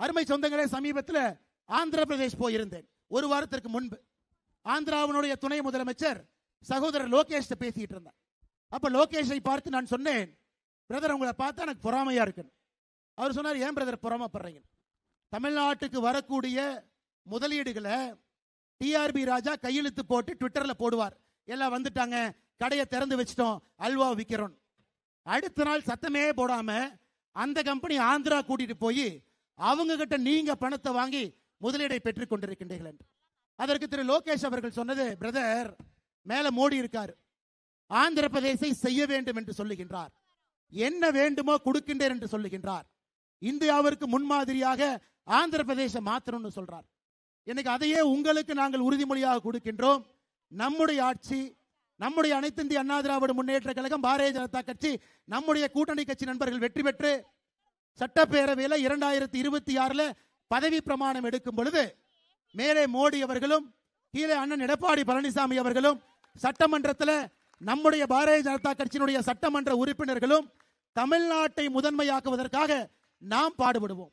அருமை சொந்தங்களே சமீபத்தில் ஆந்திர பிரதேஷ் போயிருந்தேன். ஒரு வாரத்திற்கு முன்பு. ஆந்திராவினுடைய துணை முதலமைச்சர் சகோதரர் லோகேஷ் பேசிட்டு இருந்தேன் அப்ப லோகேஷை பார்த்து நான் சொன்னேன் பிரதர் உங்களை பார்த்தா எனக்கு பொறாமையா இருக்கு அவர் சொன்னார் ஏன் பிரதர் பொறாமப்படுறீங்க? தமிழ்நாட்டுக்கு வரக்கூடிய முதலீடுகளை டிஆர்பி ராஜா கையெழுத்து போட்டு ட்விட்டர்ல போடுவார். எல்லாம் வந்துட்டாங்க கடையை திறந்து வச்சிட்டோம் அல்வா விற்கிறோம் அடுத்த நாள் சத்தமே போடாம அந்த கம்பெனி ஆந்திரா கூட்டிட்டு போய் அவங்க கிட்ட நீங்க பணத்தை வாங்கி முதலீடை பெற்றுக் கொண்டிருக்கின்றீர்கள் என்று. அதற்கு திரு லோகேஷ் அவர்கள் சொன்னது பிரதர் மேல மோடி இருக்காரு. ஆந்திர பிரதேசை செய்ய வேண்டும் என்று சொல்லுகின்றார். என்ன வேண்டுமோ கொடுக்கின்றேன் என்று சொல்லுகின்றார். இந்தியாவிற்கு முன்மாதிரியாக ஆந்திர பிரதேசம் மாத்தணும்னு சொல்றார். இன்னைக்கு அதையே உங்களுக்கு நாங்கள் உறுதிமொழியாக கொடுக்கின்றோம். நம்முடைய ஆட்சி நம்முடைய அனைத்து இந்திய அண்ணா திராவிட முன்னேற்ற கழகம் பாரதிய ஜனதா கட்சி நம்முடைய கூட்டணி கட்சி நண்பர்கள் வெற்றி பெற்று சட்டப்பேரவையில இரண்டாயிரத்தி இருபத்தி ஆறுல பதவி பிரமாணம் எடுக்கும் பொழுது மேலே மோடி அவர்களும் கீழே அண்ணன் எடப்பாடி பழனிசாமி அவர்களும் சட்டமன்றத்தில் நம்முடைய பாரதிய ஜனதா கட்சியினுடைய சட்டமன்ற உறுப்பினர்களும் தமிழ்நாட்டை முதன்மையாக்குவதற்காக நாம் பாடுபடுவோம்.